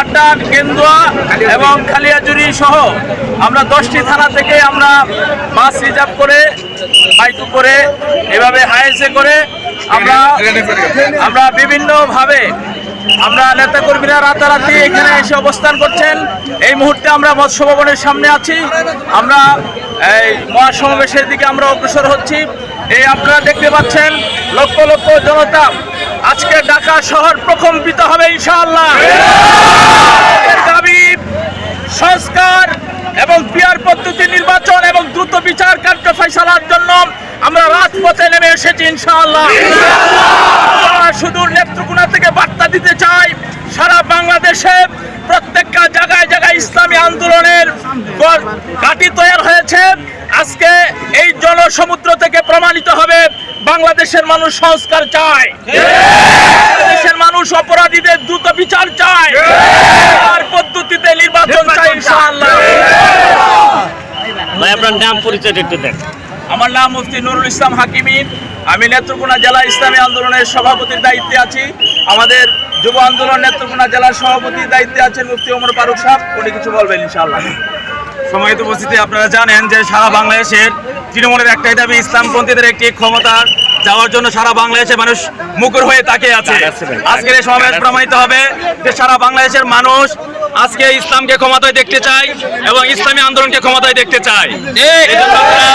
বারহাট্টা কেন্দুয়া এবং খালিয়াজুরি সহ আমরা দশটি থানা থেকে আমরা বাস রিজার্ভ করে, বাইকু করে, এভাবে হায়েসে করে আমরা আমরা বিভিন্নভাবে আমরা নেতাকর্মীরা রাতারাতি এখানে এসে অবস্থান করছেন। এই মুহূর্তে আমরা মৎস্য ভবনের সামনে আছি। আমরা এই মহাসমাবেশের দিকে আমরা অগ্রসর হচ্ছি। এই আপনারা দেখতে পাচ্ছেন লক্ষ লক্ষ জনতা আজকে ঢাকা শহর প্রকম্পিত হবে ইনশাআল্লাহ। দাবি, সংস্কার এবং পিয়ার পদ্ধতি নির্বাচন এবং দ্রুত বিচার কার্য ফয়সালার জন্য আমরা রাজপথে নেমে এসেছি ইনশাআল্লাহ। শুধু নেত্রকোনা থেকে বার্তা দিতে চাই, সারা বাংলাদেশে প্রত্যেকটা ইসলামী আন্দোলনের ঘাঁটি তৈরি হয়েছে। আজকে এই জনসমুদ্র থেকে প্রমাণিত হবে বাংলাদেশের মানুষ সংস্কার চায়। বাংলাদেশের মানুষ অপরাধীদের দ্রুত বিচার চায়। আর পদ্ধতিতে নির্বাচন চায় ইনশাআল্লাহ। ভাই আপনার নাম পরিচয় একটু দেন। আমার নাম মুফতি নুরুল ইসলাম হাকিমিন আমি নেত্রকোনা জেলা ইসলামী আন্দোলনের সভাপতির দায়িত্বে আছি। আমাদের যুব আন্দোলন নেত্রকোনা জেলার সভাপতির দায়িত্বে আছেন মুফতি ওমর ফারুক সাহেব। উনি কিছু বলবেন ইনশাআল্লাহ। সম্মানিত উপস্থিতি আপনারা জানেন যে সারা বাংলাদেশের তৃণমূলের একটাই দাবি ইসলামপন্থীদের একটি ক্ষমতা যাওয়ার জন্য সারা বাংলাদেশের মানুষ মুখর হয়ে তাকিয়ে আছে। আজকের এই সমাবেশ প্রমাণিত হবে যে সারা বাংলাদেশের মানুষ আজকে ইসলামকে ক্ষমতায় দেখতে চায় এবং ইসলামী আন্দোলনকে ক্ষমতায় দেখতে আমরা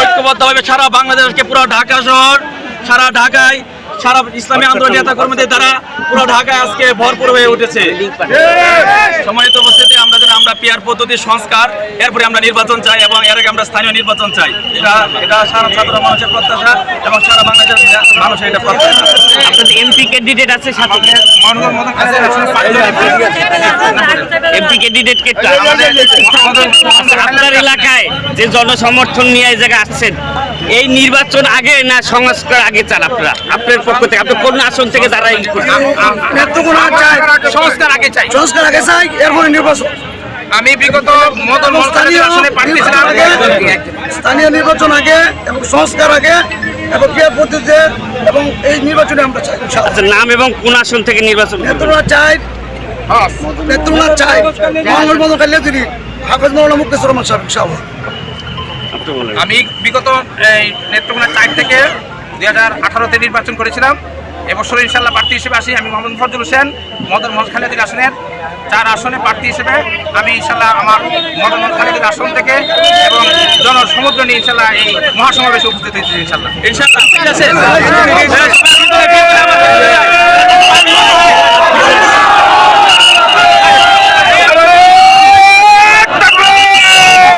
ঐক্যবদ্ধভাবে সারা বাংলাদেশকে পুরো ঢাকা শহর সারা ঢাকায় সারা ইসলামী আন্দোলন নেতা কর্মীদের দ্বারা পুরো ঢাকায় আজকে ভরপুর হয়ে উঠেছে। সম্মানিত উপস্থিতি আমরা যেন আমরা পিয়ার পদ্ধতি সংস্কার এরপরে আমরা নির্বাচন চাই এবং এর আগে আমরা স্থানীয় নির্বাচন চাই। এটা এটা সারা সাধারণ মানুষের প্রত্যাশা এবং সারা বাংলাদেশের মানুষের এটা প্রত্যাশা এমপি ক্যান্ডিডেট আছে সাথে? এমপি ক্যান্ডিডেট কে আপনার এলাকায় যে জনসমর্থন নিয়ে এই জায়গায় আসছেন এই নির্বাচন আগে না সংস্কার আগে চান আপনারা? আপনার পক্ষ থেকে আপনি কোন আসন থেকে দাঁড়াই চাই। সংস্কার আগে চাই। সংস্কার আগে চাই এরপরে নির্বাচন। আমি বিগত মদন স্থানীয় নির্বাচন আগে এবং সংস্কার আগে এবং ক্রিয়া পদ্ধতিতে এবং এই নির্বাচনে আমরা চাই আচ্ছা নাম এবং কোন আসন থেকে নির্বাচন করবেন? চাই। নেত্রকোনা চাই। মঙ্গল মদন তিনি হাফেজ মৌলানা মুক্তেশ্বর রহমান সাহেব ইনশাআল্লাহ। আমি বিগত এই নেত্রকোনা চার থেকে দুই হাজার আঠারোতে নির্বাচন করেছিলাম। এবছর ইনশাল্লাহ প্রার্থী হিসেবে আসি আমি মোহাম্মদ ফজল হোসেন মদন মোহাম্মদ খালেদিক আসনের চার আসনে প্রার্থী হিসেবে আমি ইনশাল্লাহ আমার মদন মোহাম্মদ খালেদিক আসন থেকে এবং জনসমুদ্র নিয়ে ইনশাল্লাহ এই মহাসমাবেশে উপস্থিত হয়েছি ইনশাল্লাহ আছে।